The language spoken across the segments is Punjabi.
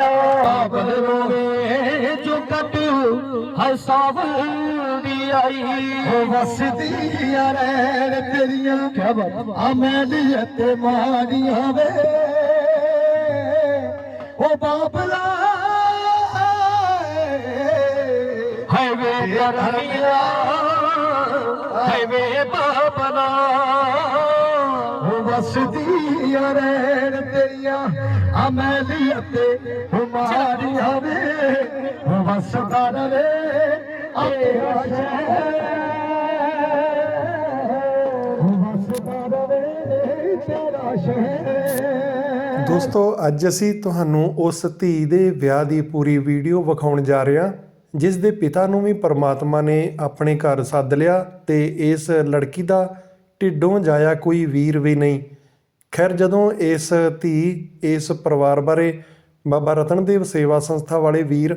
रा चुक ही आई बस दरिया मत मारियांव बाब हाई वे जरिया हाई वे बापरा उ बसि रैर दरिया ਵੇ ਦਰਨੀਆ ਹੈ ਵੇ ਵਸਦਾ ਰਵੇ ਆਪਣਾ ਸ਼ਹਿਰ ਵਸਦਾ ਰਵੇ ਤੇਰਾ ਸ਼ਹਿਰ। ਦੋਸਤੋ, ਅੱਜ ਅਸੀਂ ਤੁਹਾਨੂੰ ਉਸ ਧੀ ਦੇ ਵਿਆਹ ਦੀ ਪੂਰੀ ਵੀਡੀਓ ਵਿਖਾਉਣ ਜਾ ਰਹੇ ਹਾਂ, ਜਿਸ ਦੇ ਪਿਤਾ ਨੂੰ ਵੀ ਪਰਮਾਤਮਾ ਨੇ ਆਪਣੇ ਘਰ ਸੱਦ ਲਿਆ ਤੇ ਇਸ ਲੜਕੀ ਦਾ ਢਿੱਡੋਂ ਜਾਇਆ ਕੋਈ ਵੀਰ ਵੀ ਨਹੀਂ। ਖੈਰ, ਜਦੋਂ ਇਸ ਧੀ, ਇਸ ਪਰਿਵਾਰ ਬਾਰੇ ਬਾਬਾ ਰਤਨਦੇਵ ਸੇਵਾ ਸੰਸਥਾ ਵਾਲੇ ਵੀਰ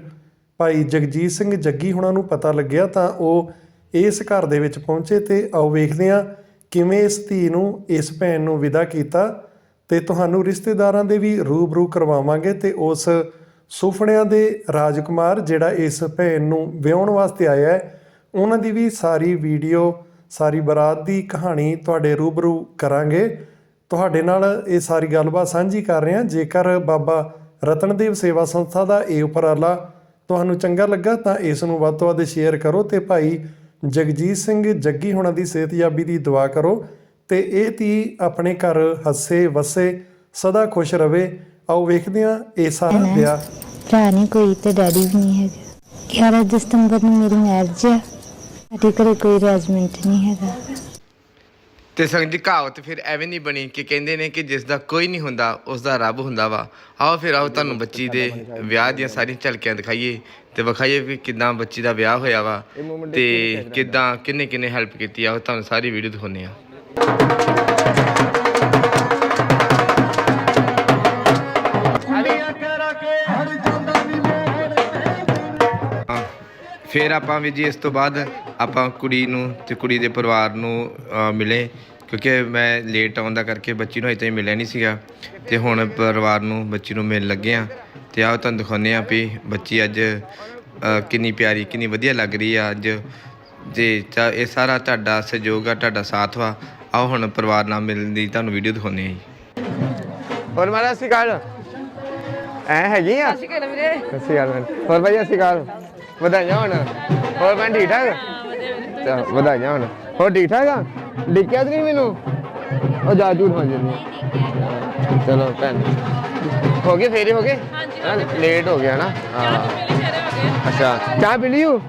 ਭਾਈ ਜਗਜੀਤ ਸਿੰਘ ਜੱਗੀ ਹੁਣਾਂ ਨੂੰ ਪਤਾ ਲੱਗਿਆ, ਤਾਂ ਉਹ ਇਸ ਘਰ ਦੇ ਵਿੱਚ ਪਹੁੰਚੇ ਤੇ ਆਓ ਵੇਖਦੇ ਹਾਂ ਕਿਵੇਂ ਇਸ ਧੀ ਨੂੰ, ਇਸ ਭੈਣ ਨੂੰ ਵਿਦਾ ਕੀਤਾ ਤੇ ਤੁਹਾਨੂੰ ਰਿਸ਼ਤੇਦਾਰਾਂ ਦੇ ਵੀ ਰੂਬਰੂ ਕਰਵਾਵਾਂਗੇ ਤੇ ਉਸ ਸੁਪਨਿਆਂ ਦੇ ਰਾਜਕੁਮਾਰ ਜਿਹੜਾ ਇਸ ਭੈਣ ਨੂੰ ਵਿਆਹਣ ਵਾਸਤੇ ਆਇਆ ਹੈ, ਉਹਨਾਂ ਦੀ ਵੀ ਸਾਰੀ ਵੀਡੀਓ, ਸਾਰੀ ਬਰਾਤ ਦੀ ਕਹਾਣੀ ਤੁਹਾਡੇ ਰੂਬਰੂ ਕਰਾਂਗੇ। ਤੁਹਾਡੇ ਨਾਲ ਇਹ ਸਾਰੀ ਗੱਲਬਾਤ ਸਾਂਝੀ ਕਰ ਰਹੇ। ਹਾਂ ਜੇਕਰ ਬਾਬਾ ਰਤਨਦੇਵ ਸੇਵਾ ਸੰਸਥਾ ਦਾ ਇਹ ਉਪਰਾਲਾ ਤੁਹਾਨੂੰ ਚੰਗਾ ਲੱਗਾ ਤਾਂ ਇਸ ਨੂੰ ਵੱਧ ਤੋਂ ਵੱਧ ਸ਼ੇਅਰ ਕਰੋ ਤੇ ਭਾਈ ਜਗਜੀਤ ਸਿੰਘ ਜੱਗੀ ਹੁਣਾਂ ਦੀ ਸਿਹਤਯਾਬੀ ਦੀ ਦੁਆ ਕਰੋ ਤੇ ਇਹ ਧੀ ਆਪਣੇ ਘਰ ਹੱਸੇ ਵਸੇ ਸਦਾ ਖੁਸ਼ ਰਵੇ। ਆਓ ਵੇਖਦੇ ਹਾਂ ਇਹ ਸਾਰਾ ਵਿਆਹ। ਭਰਾ ਨਹੀਂ ਕੋਈ ਤੇ ਡੈਡੀ ਵੀ ਨਹੀਂ ਹੈਗਾ। 11 ਦਸੰਬਰ ਨੂੰ ਮੇਰੀ ਮੈਰਿਜ ਆ। ਸਾਡੇ ਘਰੇ ਕੋਈ ਅਰੇਂਜਮੈਂਟ ਨਹੀਂ ਹੈਗਾ। ਤੇ ਸੰਗ ਜੀ ਕਹਾਵਤ ਫਿਰ ਐਵੇਂ ਨਹੀਂ ਬਣੀ ਕਿ ਕਹਿੰਦੇ ਨੇ ਕਿ ਜਿਸ ਦਾ ਕੋਈ ਨਹੀਂ ਹੁੰਦਾ ਉਸ ਦਾ ਰੱਬ ਹੁੰਦਾ ਵਾ। ਆਓ ਫਿਰ ਆਓ ਤੁਹਾਨੂੰ ਬੱਚੀ ਦੇ ਵਿਆਹ ਦੀਆਂ ਸਾਰੀਆਂ ਝਲਕੀਆਂ ਦਿਖਾਈਏ ਤੇ ਵਿਖਾਈਏ ਵੀ ਕਿਦਾਂ ਬੱਚੀ ਦਾ ਵਿਆਹ ਹੋਇਆ ਵਾ ਤੇ ਕਿਦਾਂ ਕਿੰਨੇ ਕਿੰਨੇ ਹੈਲਪ ਕੀਤੀ ਆ। ਉਹ ਤੁਹਾਨੂੰ ਸਾਰੀ ਵੀਡੀਓ ਦਿਖਾਉਂਦੇ ਆ ਫਿਰ ਆਪਾਂ ਵੀ ਜੀ ਇਸ ਤੋਂ ਬਾਅਦ ਆਪਾਂ ਕੁੜੀ ਨੂੰ ਤੇ ਕੁੜੀ ਦੇ ਪਰਿਵਾਰ ਨੂੰ ਮਿਲੇ। ਕਿਉਂਕਿ ਮੈਂ ਲੇਟ ਆਉਂਦਾ ਕਰਕੇ ਬੱਚੀ ਨੂੰ ਅਜੇ ਮਿਲਿਆ ਨਹੀਂ ਸੀਗਾ। ਤੇ ਹੁਣ ਪਰਿਵਾਰ ਨੂੰ ਬੱਚੀ ਨੂੰ ਮਿਲਣ ਲੱਗੇ ਆ। ਤੇ ਆਓ ਤੁਹਾਨੂੰ ਦਿਖਾਉਂਦੇ ਆ ਵੀ ਬੱਚੀ ਅੱਜ ਕਿੰਨੀ ਪਿਆਰੀ ਕਿੰਨੀ ਵਧੀਆ ਲੱਗ ਰਹੀ ਆ ਅੱਜ। ਜੇ ਚਾ- ਇਹ ਸਾਰਾ ਤੁਹਾਡਾ ਸਹਿਯੋਗ ਆ ਤੁਹਾਡਾ ਸਾਥ ਵਾ। ਆਓ ਹੁਣ ਪਰਿਵਾਰ ਨਾਲ ਮਿਲਣ ਦੀ ਤੁਹਾਨੂੰ ਵੀਡੀਓ ਦਿਖਾਉਂਦੇ ਆ ਜੀ। ਹੋਰ ਮਾਰਾ ਅਸੀਂ ਕਾਲ ਐ ਹੈਗੀ ਆ? ਅਸੀਂ ਕਾਲ ਵੀਰੇ। ਅਸੀਂ ਕਾਲ ਹੋਰ ਭਾਈ ਅਸੀਂ ਕਾਲ ਵਧਾਈਆਂ ਹੁਣ। ਹੋਰ ਮੈਂ ਠੀਕ ਠਾਕ? ਚਾ ਵਧਾਈਆਂ ਹੁਣ। ਹੋਰ ਠੀਕ ਠਾਕ ਆ? ਡਿੱਕਿਆ ਤੇ ਨਹੀਂ ਮੈਨੂੰ? ਉਹ ਜਾ ਝੂਠ ਹੋ ਜਾਂਦੀ। ਚਲੋ ਭੈਣ। ਹੋ ਗਏ ਫੇਰੇ ਹੋ ਗਏ? ਹਾਂਜੀ ਲੇਟ ਹੋ ਗਿਆ ਨਾ? ਹਾਂ। ਅੱਛਾ। ਚਾਹ ਪੀ ਲਿਓ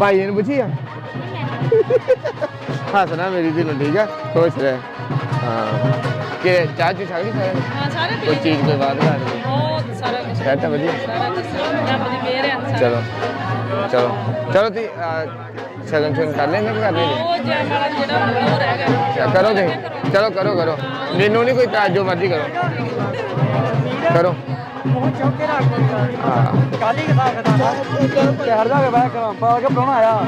ਭਾਈ ਨੇ ਪੁੱਛੀ ਆ? ਹੱਸਣਾ ਮੇਰੀ ਦਿਲ ਠੀਕ ਆ? ਖੁਸ਼ ਰਹਿ। ਹਾਂ। ਕਿ ਚਾਹ ਚੂ ਛਕ ਲਈ ਸਾਰੇ ਹਾਂ ਸਾਰੇ ਕੋਈ ਚੀਜ਼ ਕੋਈ ਬਾਤ ਕਰ ਬਹੁਤ ਸਾਰਾ ਕੁਝ ਹੈ ਤਾਂ ਵਧੀਆ। ਸਾਰਾ ਕੁਝ ਰੱਬ ਦੀ ਮਿਹਰ ਹੈ ਚਲੋ। ਚਲੋ। ਚਲੋ ਤੀ ਸ਼ਗਨ ਸ਼ਗਨ ਕਰ ਲੈਣੇ ਕਿ ਕਰ ਲੈਣੇ ਉਹ ਜੇ ਵਾਲਾ ਜਿਹੜਾ ਹੁਣ ਉਹ ਰਹਿ ਗਿਆ। ਕਰੋ ਤੇ ਚਲੋ ਕਰੋ ਕਰੋ। ਮੈਨੂੰ ਨਹੀਂ ਕੋਈ ਤਾਂ ਜੋ ਮਰਜ਼ੀ ਕਰੋ। ਕਰੋ। ਹਾਂ। ਕਾਲੀ ਕਿਤਾਬ ਖਤਾਨਾ ਸ਼ਹਿਰ ਦਾ ਕੇ ਬਾਹਰ ਕਰਾਂ ਪਾ ਕੇ ਪ੍ਰਾਹੁਣਾ ਆਇਆ।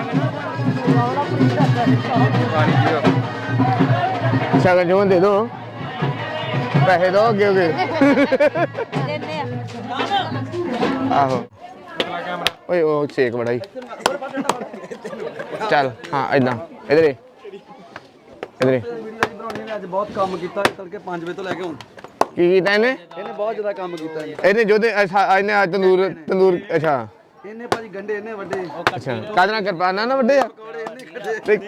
ਸ਼ਗਨ ਜੋ ਦੇ ਦੋ। ਪੈਸੇ ਦੋ ਅੱਗੇ ਅੱਗੇ। ਆਹੋ। ਓਏ ਉਹ ਛੇਕ ਬੜਾ ਹੀ ਚੱਲ ਹਾਂ ਇਦਾਂ ਇਧਰ ਇਧਰ ਅੱਜ ਬਹੁਤ ਕੰਮ ਕੀਤਾ ਤੜਕੇ 5 ਵਜੇ ਤੋਂ ਲੈ ਕੇ ਹੁਣ ਕੀ ਕੀਤਾ ਇਹਨੇ? ਇਹਨੇ ਬਹੁਤ ਜ਼ਿਆਦਾ ਕੰਮ ਕੀਤਾ ਜੀ। ਇਹਨੇ ਜੋਦੇ ਅੱਛਾ ਇਹਨੇ ਅੱਜ ਤੰਦੂਰ ਤੰਦੂਰ ਅੱਛਾ। ਇਹਨੇ ਭਾਜੀ ਗੰਡੇ ਇਹਨੇ ਵੱਡੇ। ਅੱਛਾ। ਕਾਹਦੇ ਨਾਲ ਕਿਰਪਾਨਾਂ ਨਾ ਵੱਡੇ ਆ। ਤੇ-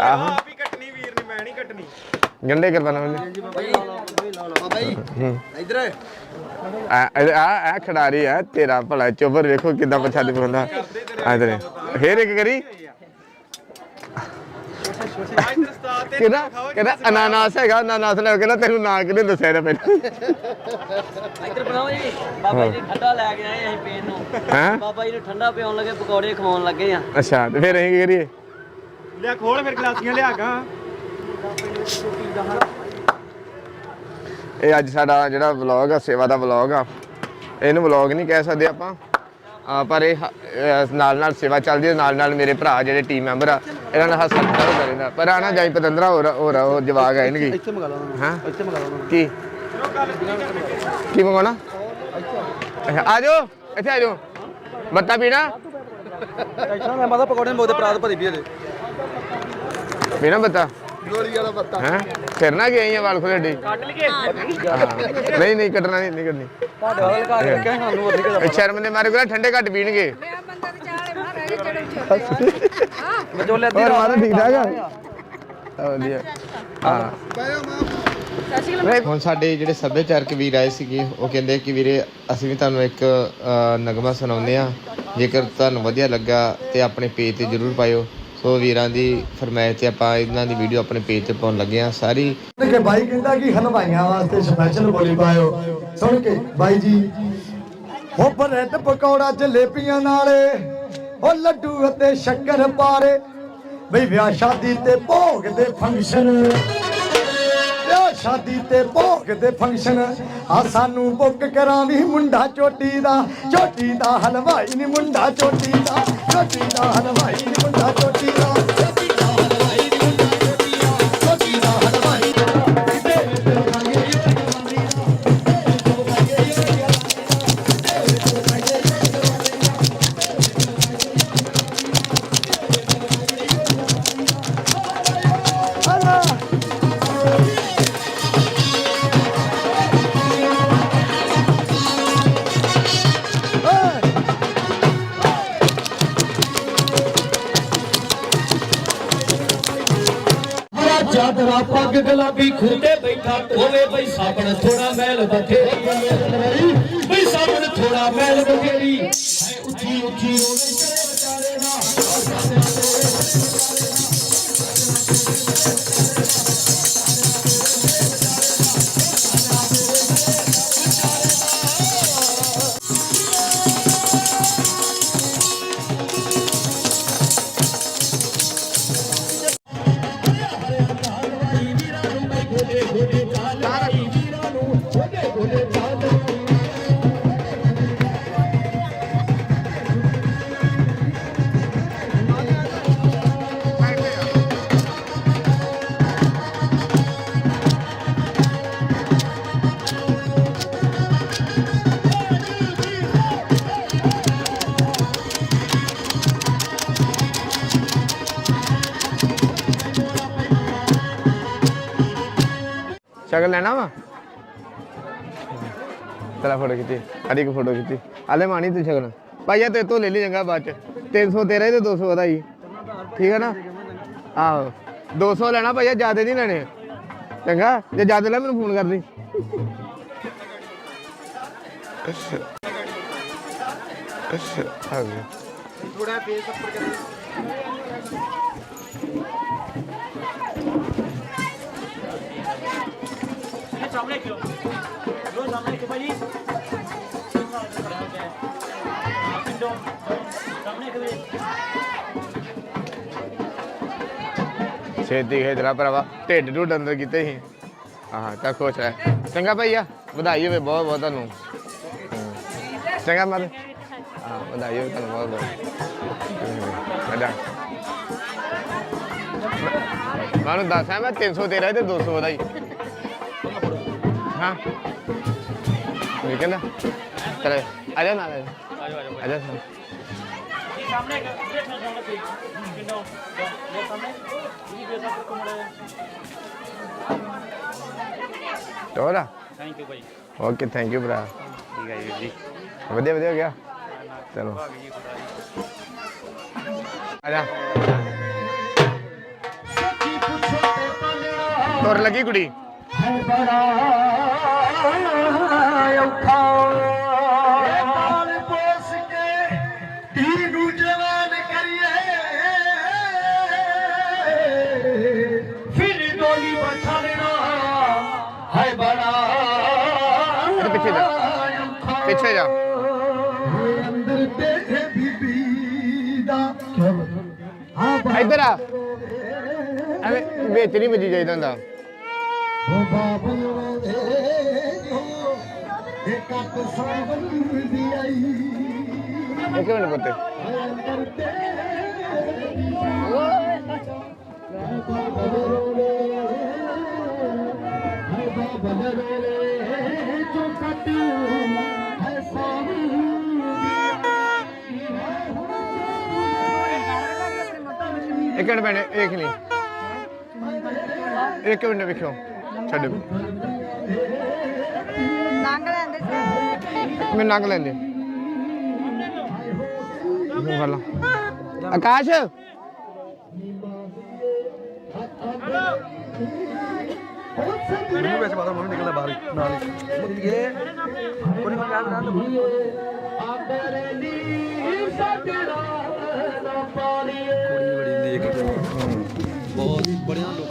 ਆਹੋ ਵੀ ਕੱਟਣੀ ਵੀਰ ਨੇ ਮੈਂ ਨਹੀਂ ਕੱਟਣੀ। ਗੰਡੇ ਕਿਰਪਾਨਾਂ ਵੱਡੇ। ਬਾਬਾ ਜੀ। ਇਧਰ ਆ। ਆ ਆ ਖਿਡਾਰੀ ਆ ਤੇਰਾ ਭਲਾ ਚੋਬਰ ਵੇਖੋ ਕਿਦਾਂ ਪਛਾ ਦੇ ਬੰਦਾ ਆ ਇਧਰ। ਫੇਰ ਇੱਕ ਕਰੀ। ਕਿਹਦਾ ਕਿਹਦਾ ਅਨਾਨਾਸ ਹੈਗਾ ਅਨਾਨਾਸ ਲੈ ਕੇ ਨਾ ਤੈਨੂੰ ਨਾਂ ਕਿਹਨੇ ਦੱਸਿਆ ਨਾ ਪਹਿਲਾਂ? ਇੱਧਰ ਬਣਾਓ ਜੀ। ਬਾਬਾ ਜੀ ਠੰਡਾ ਲੈ ਕੇ ਆਏ ਅਸੀਂ ਪੀਣ ਨੂੰ। ਹੈਂ? ਬਾਬਾ ਜੀ ਨੂੰ ਠੰਡਾ ਪਿਆਉਣ ਲੱਗੇ ਪਕੌੜੇ ਖਵਾਉਣ ਲੱਗੇ ਆ। ਅੱਛਾ ਤੇ ਫਿਰ ਅਸੀਂ ਕੀ ਕਰੀਏ? ਲਿਆ ਖੋਲ ਫਿਰ ਗਲਾਸੀਆਂ ਲਿਆ ਗਾ ਇਹ ਅੱਜ ਸਾਡਾ ਜਿਹੜਾ ਵਲੌਗ ਆ ਸੇਵਾ ਦਾ ਵਲੌਗ ਆ। ਇਹਨੂੰ ਵਲੌਗ ਨਹੀਂ ਕਹਿ ਸਕਦੇ ਆਪਾਂ। ਪਰ ਇਹ ਨਾਲ ਨਾਲ ਸੇਵਾ ਚੱਲਦੀ ਹੈ ਨਾਲ ਨਾਲ ਮੇਰੇ ਭਰਾ ਜਿਹੜੇ ਟੀਮ ਮੈਂਬਰ ਆ ਇਹਨਾਂ ਨਾਲ ਹੱਸ ਹੱਸ ਪਰ ਆਣਾ ਜਾਈ ਪਤੰਦਰਾ ਹੋਰ ਹੋਰ ਉਹ ਜਵਾਗ ਆਏ ਨਗੇ ਇੱਥੇ ਮੰਗਾ ਲਾ ਹਾਂ? ਇੱਥੇ ਮੰਗਾ ਲਾ ਕੀ? ਕੀ ਮੰਗਾਉਣਾ? ਆ ਜਾਓ ਇੱਥੇ ਆ ਜਾਓ। ਬੱਤਾ ਪੀਣਾ? ਐਕਸ਼ਨ ਮੈਂ ਮਾਦਾ ਪਕੌੜੇ ਮੋਦੇ ਪਰਾਤ ਭਰੀ ਵੀ ਇਹਦੇ ਪੀਣਾ ਬੱਤਾ ਗੋਲੀ ਵਾਲਾ ਬੱਤਾ ਹੈ? ਫਿਰ ਨਾ ਗਏ ਆ ਵਾਲ ਖੋਲੇ ਡੀ ਕੱਟ ਲਈਏ? ਨਹੀਂ ਨਹੀਂ ਕੱਟਣਾ ਨਹੀਂ ਨਹੀਂ ਕਰਨੀ ਤੁਹਾਡੇ ਵਾਲਾ ਕੇ ਰੱਖਿਆ ਸਾਨੂੰ ਕਦਾ ਇਹ ਸ਼ਰਮ ਦੇ ਮਾਰੇ ਕੋਲ ਠੰਡੇ ਘੱਟ ਪੀਣਗੇ। ਵਿਚੋਲੇ ਅੱਧੀ ਹੋਰ ਰਾਤ ਮਾਤਾ ਠੀਕ ਠਾਕ ਆ? ਆ। ਵਧੀਆ। ਹਾਂ। ਨਹੀਂ, ਹੁਣ ਸਾਡੇ ਜਿਹੜੇ ਸੱਭਿਆਚਾਰਕ ਵੀਰ ਆਏ ਸੀਗੇ ਉਹ ਕਹਿੰਦੇ ਕਿ ਵੀਰੇ ਅਸੀਂ ਵੀ ਤੁਹਾਨੂੰ ਇੱਕ ਨਗਮਾ ਸੁਣਾਉਂਦੇ ਆ ਜੇਕਰ ਤੁਹਾਨੂੰ ਵਧੀਆ ਲੱਗਾ ਤੇ ਆਪਣੇ ਪੇਜ ਤੇ ਜਰੂਰ ਪਾਇਓ। ਸੋ ਵੀਰਾਂ ਦੀ ਫਰਮਾਇਸ਼ ਤੇ ਆਪਾਂ ਇਹਨਾਂ ਦੀ ਵੀਡੀਓ ਆਪਣੇ ਪੇਜ ਤੇ ਪਾਉਣ ਲੱਗੇ ਆ ਸਾਰੀ ਕਿ ਬਾਈ ਕਹਿੰਦਾ ਕਿ ਹਲਵਾਈਆਂ ਵਾਸਤੇ ਸਪੈਸ਼ਲ ਬੋਲੀ ਪਾਇਓ। ਸੁਣ ਕੇ ਬਾਈ ਜੀ ਹੋ ਬ੍ਰੈਡ ਪਕੌੜਾ ਜਲੇਬੀਆਂ ਨਾਲੇ, ਉਹ ਲੱਡੂ ਅਤੇ ਸ਼ੱਕਰ ਪਾਰੇ। ਬਈ ਵਿਆਹ ਸ਼ਾਦੀ ਤੇ ਭੋਗ ਦੇ ਫੰਕਸ਼ਨ ਵਿਆਹ ਸ਼ਾਦੀ ਤੇ ਭੋਗ ਦੇ ਫੰਕਸ਼ਨ ਆ ਸਾਨੂੰ ਬੁੱਕ ਕਰਾਵੀ ਮੁੰਡਾ ਚੋਟੀ ਦਾ। ਚੋਟੀ ਦਾ ਹਲਵਾਈ ਨੀ ਮੁੰਡਾ ਚੋਟੀ ਦਾ। ਚੋਟੀ ਦਾ ਹਲਵਾਈ ਨੀ ਮੁੰਡਾ ਚੋਟੀ ਚਾਦਰਾ ਪੱਗ ਗੁਲਾਬੀ ਖੁੰਡੇ ਬੈਠਾ ਹੋਵੇ ਬਈ ਸਾਬਣ ਥੋੜਾ ਮੈਲ ਬਥੇਰੀ। ਬਈ ਸਾਬਣ ਥੋੜਾ ਮੈਲ ਬਥੇਰੀ। ਹੈ ਉੱਚੀ ਉੱਚੀ ਰੋਵੇ ਲੈਣਾ ਵਾ? ਤੇਰਾ ਫੋਟੋ ਖਿੱਚੀ ਅੜੀ ਕੋ ਫੋਟੋ ਖਿੱਚੀ। ਆਲੇ ਮਾਣੀ ਤੂੰ ਸ਼ਕਲ ਭਾਈਆ ਤੇ ਤੋਂ ਲੈ ਲਈ ਚੰਗਾ ਬਾਅਦ ਚ। 300 ਤੇਰਾ ਤੇ 200 ਉਹਦਾ ਹੀ। ਠੀਕ ਹੈ ਨਾ? ਆਹੋ। 200 ਲੈਣਾ ਭਾਈਆ ਜ਼ਿਆਦਾ ਨਹੀਂ ਲੈਣੇ। ਚੰਗਾ? ਜੇ ਜ਼ਿਆਦਾ ਲੈ ਮੈਨੂੰ ਫੋਨ ਕਰ ਆ ਗਿਆ ਥੋੜਾ ਫੇਸ ਉੱਪਰ ਕਰੀ ਛੇਤੀ ਖੇਡਣਾ ਭਰਾਵਾ। ਢਿੱਡ ਢੁੱਡ ਅੰਦਰ ਕੀਤੇ ਸੀ। ਆਹ, ਤਾਂ ਖੁਸ਼ ਹੈ ਚੰਗਾ ਭਈਆ, ਵਧਾਈ ਹੋਵੇ ਬਹੁਤ ਬਹੁਤ ਤੁਹਾਨੂੰ। ਚੰਗਾ ਮਰ ਹਾਂ, ਵਧਾਈ ਹੋਵੇ ਤੁਹਾਨੂੰ ਬਹੁਤ ਬਹੁਤ। ਅਦਾ ਮਾਨੂੰ ਦੱਸਾਂ, ਮੈਂ 300 ਤੇਰਾ ਤੇ 200 ਵਧਾਈ। ਹਾਂ। ਇਹ ਕਹਿੰਦਾ, ਚਲੇ ਆ ਜਾ। ਨਾਲ, ਆ ਜਾ। ਆ ਜਾ ਤੋਰਾ ਥੈਂਕ ਯੂ ਭਾਈ ਓਕੇ ਥੈਂਕ ਯੂ ਭਰਾ। ਠੀਕ ਹੈ ਜੀ ਵਧੀਆ ਵਧੀਆ ਹੋ ਗਿਆ? ਚਲੋ। ਆ ਜਾ। ਤੁਰ ਲੱਗੀ ਕੁੜੀ? ਬੜਾ ਔਖਾ। ਨਾਲ ਪੋਸ ਕੇ ਧੀ ਨੂੰ ਜਵਾਨ ਕਰੀਏ। ਫਿਰ ਡੋਲੀ ਬਠਾ ਲੈਣਾ। ਹੈ ਬੜਾ ਪਿੱਛੇ ਜਾ। ਪਿੱਛੇ ਜਾ। ਅੰਦਰ ਬੈਠੇ ਬੀਬੀ ਦਾ। ਹਾਂ ਇੱਧਰ ਆ। ਐਵੇਂ ਵਿੱਚ ਨਹੀਂ ਵੱਜੀ ਜਾਈਦਾ ਹੁੰਦਾ। ਉਹ ਬਾਬਲ ਵੇ ਇਹ ਕੱਟ ਸਾਵਨ ਦੀ ਆਈ। ਇੱਕ ਮਿੰਟ ਪੁੱਤ। ਅੰਦਰ ਇੱਕ ਮਿੰਟ ਭੈਣੇ ਵੇਖ ਲਈ। ਇੱਕ ਮਿੰਟ ਛੱਡ ਲੰਘ ਲੈਂਦੇ ਸੀ। ਮੈਂ ਨੰਗ ਲੈਂਦੇ। ਗੱਲ ਆਕਾਸ਼! ਮੈਨੂੰ ਵੈਸੇ ਪਤਾ ਮੈਨੂੰ ਨਿਕਲਦਾ ਬਾਹਰ ਹੀ, ਨਾਲ ਹੀ। ਮੁੱਤੀਏ। ਕੋਈ ਨਹੀਂ ਯਾਦ ਰਹਿਣ ਦੋ ਕੁੜੀ ਬੜੀ ਦੇਖ ਬਹੁਤ ਬੜਿਆਂ ਲੋਕ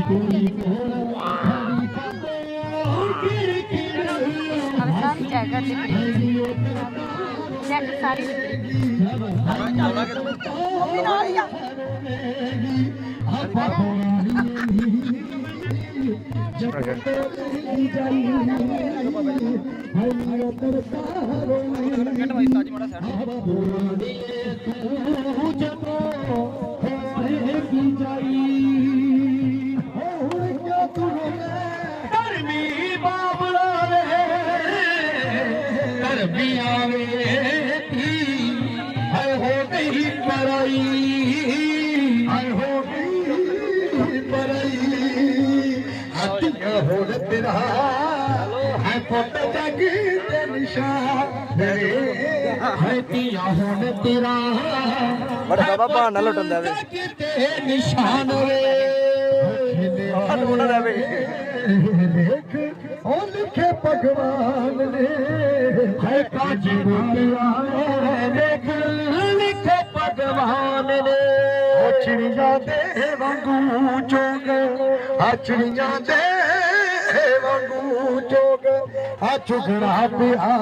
ਕੋਲੀ ਕੋਲ ਖਾਲੀ ਖਾਂਦੇ ਕਿਰ ਕਿਰ ਸਾਰੀ ਜਗ੍ਹਾ ਤੇ ਚੈੱਕ ਸਾਰੀ ਧਰਮੀ ਪੁੱਤ ਜਗ ਦੇ ਨਿਸ਼ਾਨ ਮੇਰੇ ਹੈ ਤੀਆਂ ਹੁਣ ਤੇਰਾ ਬੜਾ ਬਾਬਾ ਬਹਾਨਾ ਲੁੱਟਣ ਦਾ ਵੇ ਕਿਤੇ ਨਿਸ਼ਾਨ ਵੇ ਹੱਥ ਮੁੰਡਾ ਦਾ ਵੇ ਲਿਖ ਉਹ ਲਿਖੇ ਭਗਵਾਨ ਨੇ। ਹੈ ਕਾਜੀ ਰੁਪਿਆ ਲਿਖ ਲਿਖੇ ਭਗਵਾਨ ਨੇ। ਉਹ ਚਿੜੀਆਂ ਦੇ ਵਾਂਗੂ ਚੋਗ। ਆ ਚਿੜੀਆਂ ਦੇ पिया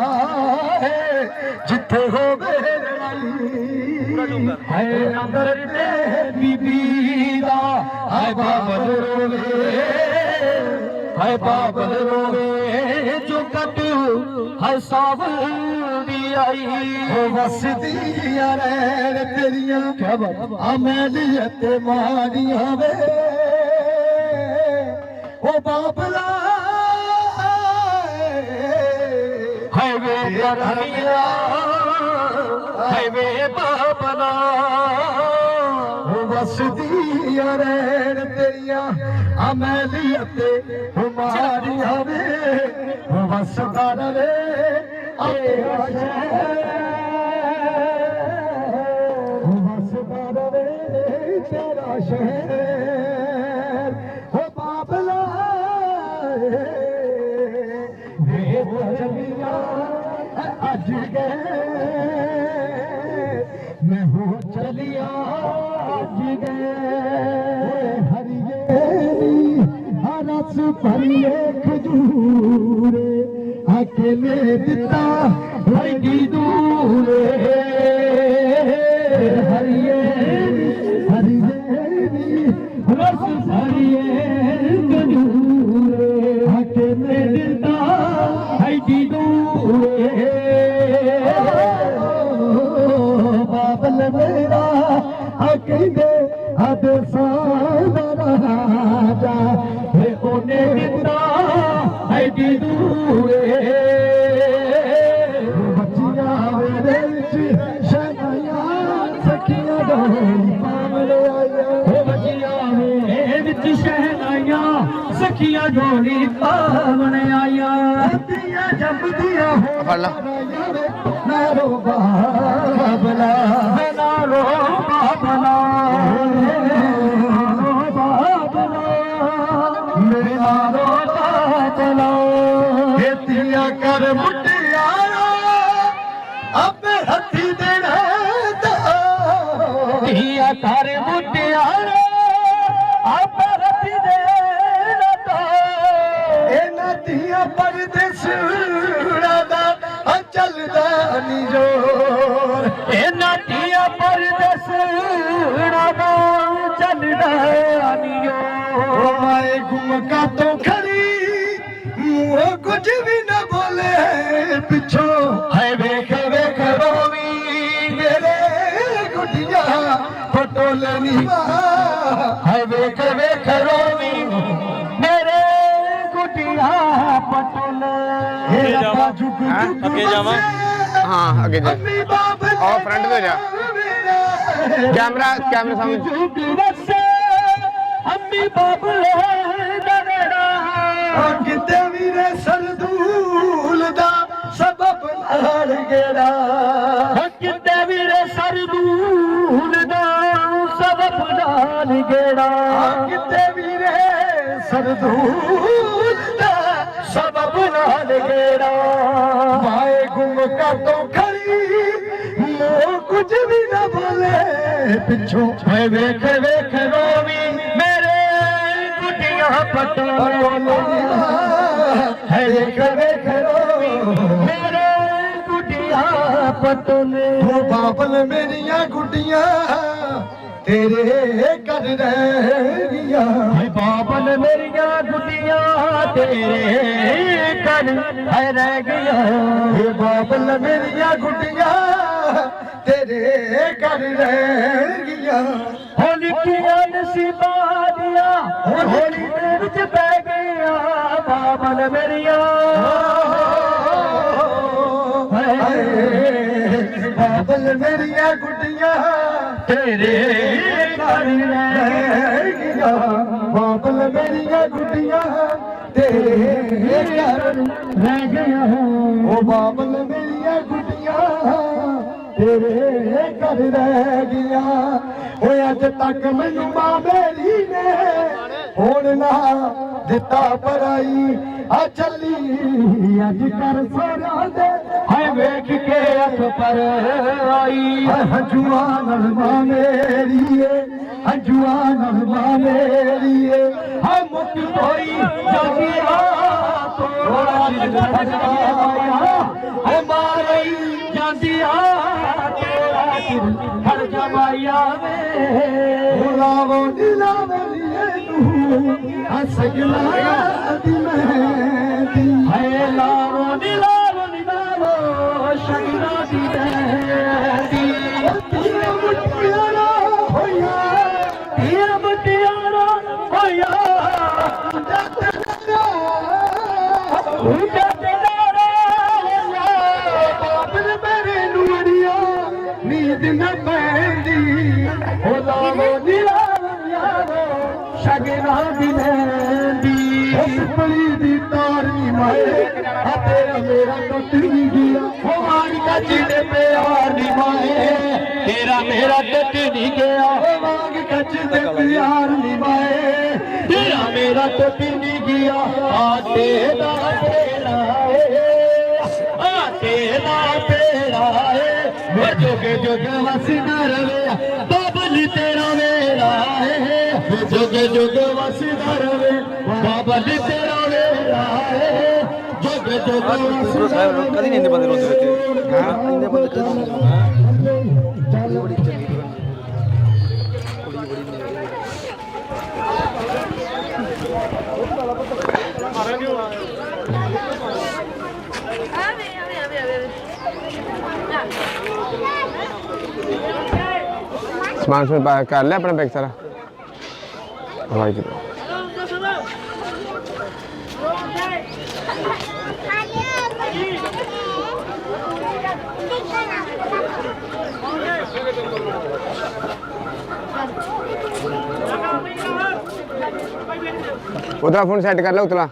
जिथे हो बाबल रोले हे बाबल रोवे चुगू पी आई वसदार तेबर मेडियत मारीअ वे बाबला हाईवे जरिया हाईवे बपला हू बस दी रे दरिया हीअ ते रेस दा देरे ਹਰਸ ਭਰੀਏ ਖਜੂਰੇ ਅਕੇਲੇ ਦਿੱਤਾ ਵਿੱਚ ਸ਼ਹਿਨਾਈਆਂ ਸਖੀਆਂ ਜੋਲੀ ਪਾਵਣ ਆਇਆ ਤੀਆਂ ਜਪਦੀਆਂ ਹੋ ਫੜ ਲਾ। ਨਾ ਰੋ ਬਾਬਲਾ। ਨਾ ਰੋ ਬਾਬਲਾ। ਮੇਰੇ ਨਾਲ ਰੋਤਾ ਚਲਾ ਹੇਤੀਆਂ ਕਰ ਮੁਟਿਆਰਾ ਆਪੇ ਹੱਥੀ ਦੇਣਾ ਧੀਆ ਕਰ ਮੁਟਿਆਰਾ ਇਹਨਾਂ ਧੀਆਂ ਚੱਲਦਾ ਨੀ ਜੋਰ। ਇਹਨਾਂ ਧੀਆਂ ਪਰਦੇਸੂੜਾ ਦਾ ਚੱਲਦਾ ਨੀ ਜੋਰ। ਮਾਏ ਗੁਮਕਾ ਤੋਂ ਖੜੀ, ਮੂੰਹ ਕੁਝ ਵੀ ਨਾ ਬੋਲੇ, ਪਿੱਛੋਂ ਹਾਏ ਵੇਖ ਵੇਖ ਰੋਵੀ ਮੇਰੇ ਗੁੱਡੀਆਂ ਪਟੋਲੇ ਨੀ ਵੇਖ ਵੇਖ ਜਾਵਾਂ? ਅੱਗੇ ਜਾਵਾਂ? ਹਾਂ ਅੱਗੇ ਜਾ। ਅੰਮੀ ਬਾਬ ਆਓ front ਤੇ ਜਾ। ਕੈਮਰਾ ਕੈਮਰਾ ਸਾਹਮਣੇ। ਅੰਮੀ ਬਾਬਲੇ ਕਿਤੇ ਵੀਰੇ ਸਰਦੂਲ ਦਾ ਸਬਬ ਨਾਲ ਗੇੜਾ। ਕਿਤੇ ਵੀਰੇ ਸਰਦੂਲ ਦਾ ਸਬਬ ਨਾਲ ਗੇੜਾ। ਕਿਤੇ ਵੀਰੇ ਸਰਦੂਲ ڪجهه به نه ڀلي. پڇو. ਹੈ گهرو ਵੇਖ گٽيانتي ਮੇਰੇ ਗੁੱਟੀਆਂ ميري گڊيان ਬਾਬਲ بابل ਗੁੱਟੀਆਂ ਤੇਰੇ ਕਰ ਰਹਿ ਗਈਆਂ ਹੈ ਬਾਬਲ ਮੇਰੀਆਂ ਗੁੱਡੀਆਂ ਤੇਰੇ ਕਰ ਹੈ ਰਹਿ ਗਈਆਂ। ਇਹ ਬਾਬਲ ਮੇਰੀਆਂ ਗੁੱਡੀਆਂ ਤੇਰੇ ਕਰ ਰਹਿ ਗਈਆਂ ਹੋ ਲਿਖੀਆਂ ਨਸੀਬਾਂ ਦੀਆਂ ਹੋਲੀ ਦੇ ਵਿੱਚ ਪੈ ਤੇਰੇ ਘਰ ਰਹਿ ਬਾਬਲ ਮੇਰੀਆਂ ਗੁੱਡੀਆਂ ਤੇਰੇ ਘਰ ਰਹਿ ਗਈਆਂ ਉਹ ਬਾਬਲ ਮੇਰੀਆਂ ਗੁੱਡੀਆਂ ਤੇਰੇ ਘਰ ਰਹਿ ਗਿਆ। ਓਏ ਅੱਜ ਤੱਕ ਮੈਨੂੰ ਮਾਂ ਮੇਰੀ ਨੇ ਹੁਣ ਨਾ ਦਿੱਤਾ ਪਰਾਈ ਆ ਚੱਲੀ, ਅੱਜ ਕਰ ਸੋਨਾ ਦੇ। ਹਾਏ, ਵੇਖ ਕੇ ਅੱਖ ਪਰ ਆਈ। ਹੰਝੂਆਂ ਨਾਲ ਮਾਂ ਮੇਰੀ ਏ ਹੰਝੂਆਂ ਨਾਲ ਮਾਂ ਮੇਰੀ ਏ ਹਾਂ ਮੁੱਕ ਹੋਈ ਜਾਂਦੀ ਥੋੜਾ ਦਿਲ ਖੜਕਾਇਆ ਓ ਮਾਰਈ ਜਾਂਦੀ ਆ ਤੇਰਾ ਖੜ ਜਮਾਇਆ ਵੇ। ਲਾਵੋ ਦਿਲਾਵਰੀਏ ਨੂੰ सेल ਸ਼ਗਨਾ ਦੀ ਦੀ ਤਾਰੀ ਮਾਏ ਆ ਤੇਰਾ ਮੇਰਾ ਟੁੱਟ ਨਹੀਂ ਗਿਆ ਹੋ ਮਾਰ ਕੱਚ ਦੇ ਪਿਆਰ ਦੀ ਮਾਏ ਤੇਰਾ ਮੇਰਾ ਟੁੱਟ ਨਹੀਂ ਗਿਆ ਹੋ ਵਾਂਗ ਕੱਚ ਦੇ ਪਿਆਰ ਦੀ ਮਾਏ ਤੇਰਾ ਮੇਰਾ ਟੁੱਟ ਨਹੀਂ ਗਿਆ ਆ ਤੇਰਾ ਤੇਰਾ ਏ ਆ ਤੇਰਾ ਤੇਰਾ ਏ ਵੇ ਜੋਗੇ ਜੋਗੇ ਵਸਦਾ ਰਵੇ ਜੋਗੇ ਜੋਗੇ ਵਸਦਾ ਰਵੇ ਬਾਬਲ ਤੇਰਾ ਮੇਰਾ ਏ ਜੋਗੇ ਜੋਗੇ ਵਸਦਾ ਰਵੇ ਕਦੀ ਨਹੀਂ ਇੰਨੇ ਬੰਦੇ ਰੋਂਦੇ ਵਿੱਚ ਹਾਂ ਇੰਨੇ ਬੰਦੇ ਕਦੀ ਆਵੇ ਆਵੇ ਆਵੇ ਆਵੇ। ਸਮਾਨ ਕਰ ਲਿਆ ਆਪਣਾ ਬੈਗ ਸਾਰਾ। ਹਵਾਈ ਜੀ ਉਤਲਾ ਫੋਨ ਸੈੱਟ ਕਰ ਲੈ ਉਤਲਾ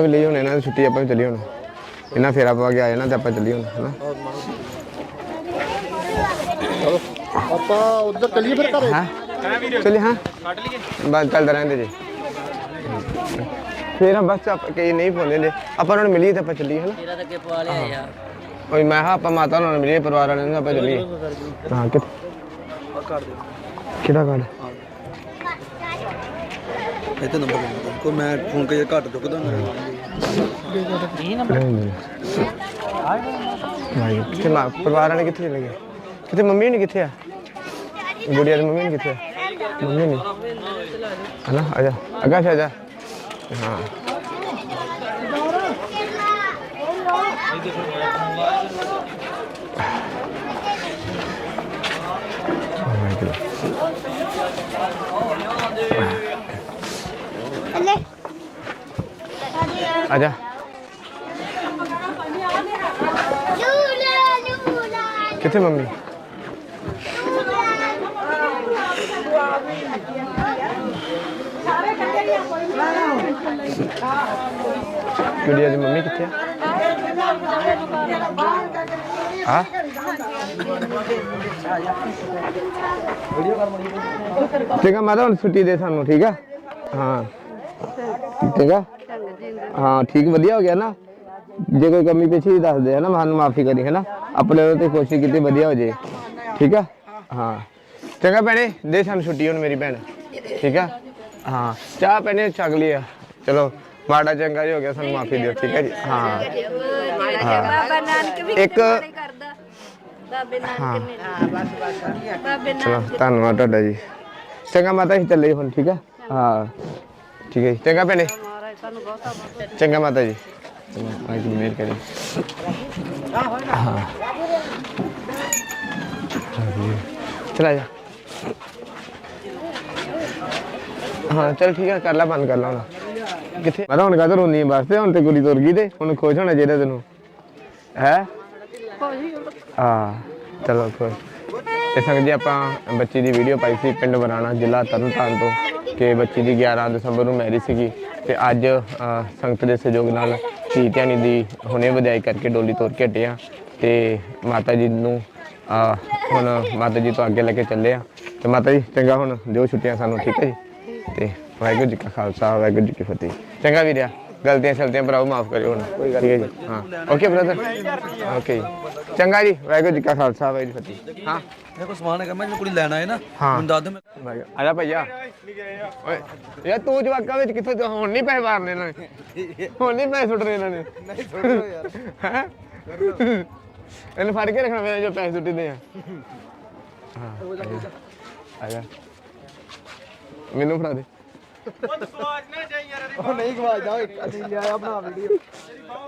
ਆਪਾਂ ਵੀ ਲਈ ਹੁਣ ਇਹਨਾਂ ਦੀ ਛੁੱਟੀ ਆਪਾਂ ਵੀ ਚੱਲੀ ਹੁਣ। ਇਹਨਾਂ ਫੇਰਾ ਪਵਾ ਕੇ ਆ ਜਾਣਾ ਤੇ ਆਪਾਂ ਚੱਲੀ ਹੁਣ ਹਨਾ? ਆਪਾਂ ਉਧਰ ਚੱਲੀਏ ਫਿਰ ਘਰੇ? ਹਾਂ। ਚੱਲੀ ਹਾਂ। ਕੱਟ ਲਈਏ ਬਸ ਚੱਲਦਾ ਰਹਿੰਦੇ ਜੀ। ਫੇਰ ਆ ਬਸ ਆਪਾਂ ਕਈ ਨਹੀਂ ਪਾਉਂਦੇ ਨੇ ਆਪਾਂ ਉਹਨਾਂ ਨੂੰ ਮਿਲੀਏ ਤਾਂ ਆਪਾਂ ਚੱਲੀਏ ਹਨਾ? ਤੇਰਾ ਤਾਂ ਅੱਗੇ ਪਵਾ ਲਿਆ ਯਾਰ। ਓਏ ਮੈਂ ਕਿਹਾ ਆਪਾਂ ਮਾਤਾ ਨਾਲ ਮਿਲੀਏ ਪਰਿਵਾਰ ਵਾਲਿਆਂ ਨਾਲ ਆਪਾਂ ਚੱਲੀਏ। ਹਾਂ ਕਿ ਕਿਹੜਾ ਕਾਰਡ ਇੱਥੇ ਨੰਬਰ ਕੋਈ ਮੈਂ ਫੋਨ ਕੇ ਘੱਟ ਚੁੱਕਦਾ ਨਾ ਕਿੱਥੇ ਮਾਂ ਪਰਿਵਾਰ ਵਾਲੇ ਕਿੱਥੇ ਚਲੇ ਗਏ? ਕਿੱਥੇ ਮੰਮੀ ਨਹੀਂ ਕਿੱਥੇ ਆ? ਗੁੜੀਆ ਦੀ ਮੰਮੀ ਨਹੀਂ ਕਿੱਥੇ ਆ? ਮੰਮੀ ਨਹੀਂ ਹਨਾ? ਆ ਜਾ। ਅਗਾ ਆ ਜਾ। ਹਾਂ। ਆ ਜਾ। ਕਿੱਥੇ ਮੰਮੀ? ਗੁੜੀਆ ਦੀ ਮੰਮੀ ਕਿੱਥੇ ਆ? ਆ ਠੀਕ ਆ ਮਾਤਾ ਹੁਣ ਛੁੱਟੀ ਦੇ ਸਾਨੂੰ ਠੀਕ ਆ? ਹਾਂ। ਠੀਕ ਆ? ਹਾਂ ਠੀਕ ਵਧੀਆ ਹੋ ਗਿਆ ਨਾ। ਜੇ ਕੋਈ ਕਮੀ ਪੇਸ਼ੀ ਦੱਸ ਦੇ ਹਨਾ ਸਾਨੂੰ ਮਾਫੀ ਕਰੀ ਹਨਾ। ਆਪਣੇ ਵੱਲੋਂ ਤੇ ਕੋਸ਼ਿਸ਼ ਕੀਤੀ ਵਧੀਆ ਹੋ ਜੇ। ਠੀਕ ਆ? ਹਾਂ। ਚੰਗਾ ਭੈਣੇ ਦੇ ਸਾਨੂੰ ਛੁੱਟੀ ਹੁਣ ਮੇਰੀ ਭੈਣ। ਠੀਕ ਆ? ਹਾਂ। ਚਾਹ ਭੈਣੇ ਛਕ ਲਈ ਆ। ਚਲੋ ਮਾੜਾ ਚੰਗਾ ਜੀ ਹੋ ਗਿਆ ਸਾਨੂੰ ਮਾਫੀ ਦਿਓ ਠੀਕ ਹੈ ਜੀ? ਹਾਂ। ਬਾਬਾ ਨਾਨਕ ਵੀ ਇੱਕ ਕਰਦਾ। ਬਾਬੇ ਨਾਨਕ ਨੇ। ਬਾਬੇ ਚਲੋ ਧੰਨਵਾਦ ਤੁਹਾਡਾ ਜੀ। ਚੰਗਾ ਮਾਤਾ ਜੀ ਚੱਲੇ ਹੁਣ ਠੀਕ ਆ? ਹਾਂ। ਠੀਕ ਹੈ ਜੀ ਚੰਗਾ ਭੈਣੇ। ਚੰਗਾ ਮਾਤਾ ਜੀ। ਚੰਗਾ ਵਾਹਿਗੁਰੂ ਮਿਹਰ ਕਰੇ। ਹਾਂ ਚਲਾ ਜਾ। ਹਾਂ ਚਲ ਠੀਕ ਹੈ ਕਰ ਲੈ ਬੰਦ ਕਰ ਲਾ ਹੁਣ। ਕਿੱਥੇ? ਮੈਂ ਤਾਂ ਹੁਣ ਕਾਹਤੋਂ ਰੋਂਦੀ ਬਸ ਤੇ ਹੁਣ ਤੇ ਕੁੜੀ ਤੁਰ ਗਈ ਤੇ ਹੁਣ ਖੁਸ਼ ਹੋਣਾ ਚਾਹੀਦਾ ਤੈਨੂੰ। ਹੈ? ਹਾਂ ਚਲੋ ਖੁਸ਼। ਤੇ ਸੰਗਤ ਜੀ ਆਪਾਂ ਬੱਚੀ ਦੀ ਵੀਡੀਓ ਪਾਈ ਸੀ ਪਿੰਡ ਬਰਾਣਾ ਜ਼ਿਲ੍ਹਾ ਤਰਨਤਾਰਨ ਤੋਂ। ਕਿ ਬੱਚੀ ਦੀ 11 ਦਸੰਬਰ ਨੂੰ ਮੈਰਿਜ ਸੀਗੀ ਤੇ ਅੱਜ ਸੰਗਤ ਦੇ ਸਹਿਯੋਗ ਨਾਲ ਧੀ ਧਿਆਣੀ ਦੀ ਹੁਣੇ ਵਧਾਈ ਕਰਕੇ ਡੋਲੀ ਤੋਰ ਕੇ ਹਟੇ ਆ ਤੇ ਮਾਤਾ ਜੀ ਨੂੰ ਹੁਣ ਮਾਤਾ ਜੀ ਤੋਂ ਅੱਗੇ ਲੈ ਕੇ ਚੱਲੇ ਆ ਤੇ ਮਾਤਾ ਜੀ, ਚੰਗਾ ਹੁਣ ਦਿਓ ਛੁੱਟੀਆਂ ਸਾਨੂੰ, ਠੀਕ ਹੈ ਜੀ? ਤੇ ਵਾਹਿਗੁਰੂ ਜੀ ਕਾ ਖਾਲਸਾ, ਵਾਹਿਗੁਰੂ ਜੀ ਕੀ ਫਤਿਹ। ਚੰਗਾ ਵੀਰਿਆ। ਗਲਤੀਆਂ ਸਲਤੀਆਂ ਭਰਾਓ ਮਾਫ ਕਰਿਓ ਹੁਣ। ਕੋਈ ਗੱਲ ਨਹੀਂ। ਜੀ। ਹਾਂ। ਓਕੇ ਬ੍ਰਦਰ ਓਕੇ ਚੰਗਾ ਜੀ ਵਾਹਿਗੁਰੂ ਜੀ ਕਾ ਖਾਲਸਾ ਵਾਹਿਗੁਰੂ ਜੀ ਫਤਿਹ। ਹਾਂ। ਮੇਰੇ ਕੋਲ ਸਮਾਨ ਹੈਗਾ ਮੈਂ ਜੇ ਕੁੜੀ ਲੈਣ ਆਏ ਨਾ। ਹਾਂ। ਮੈਨੂੰ ਦੱਸ ਦੇ ਮੈਂ ਆ ਜਾ ਭਈਆ। ਓਏ ਯਾਰ ਤੂੰ ਜਵਾਕਾਂ ਵਿੱਚ ਕਿੱਥੋਂ ਤੋਂ ਹੁਣ ਨਹੀਂ ਪੈਸੇ ਮਾਰਨੇ ਇਹਨਾਂ ਨੇ? ਹੁਣ ਨਹੀਂ ਪੈਸੇ ਸੁੱਟਣੇ ਇਹਨਾਂ ਨੇ? ਨਹੀਂ ਸੁੱਟੋ ਯਾਰ। ਹੈ? ਇਹਨੂੰ ਫੜ ਕੇ ਰੱਖਣਾ ਪੈਣਾ ਜੋ ਪੈਸੇ ਸੁੱਟਦੇ ਆ। ਹਾਂ ਆ ਜਾ। ਆ ਜਾ। ਮੈਨੂੰ ਫੜਾ ਦੇ। ਉਹ ਨਹੀਂ ਗਵਾਜਦਾ ਇੱਕ ਅਸੀਂ ਲਿਆਇਆ ਬਣਾ ਵੀਡੀਓ।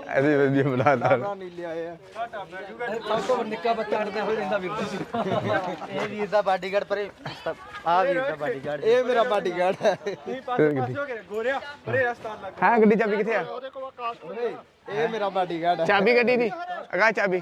ਐਸੀ ਵਧੀਆ ਬਣਾ ਦਾਂ ਨਹੀਂ ਲਿਆਇਆ ਸਭ ਤੋਂ ਨਿੱਕਾ ਬੱਚਾ ਅੜਦਾ ਹੋਈ ਰਹਿੰਦਾ ਵੀਰ ਜੀ। ਇਹ ਵੀਰ ਦਾ ਬਾਡੀਗਾਰਡ ਪਰੇ ਆ ਵੀਰ ਦਾ ਬਾਡੀਗਾਰਡ ਇਹ ਮੇਰਾ ਬਾਡੀਗਾਰਡ ਹੈ। ਹਾਂ ਗੱਡੀ ਚਾਬੀ ਕਿੱਥੇ ਆ? ਇਹ ਮੇਰਾ ਬਾਡੀਗਾਰਡ ਹੈ। ਚਾਬੀ ਗੱਡੀ ਦੀ? ਅਗਾ ਚਾਬੀ।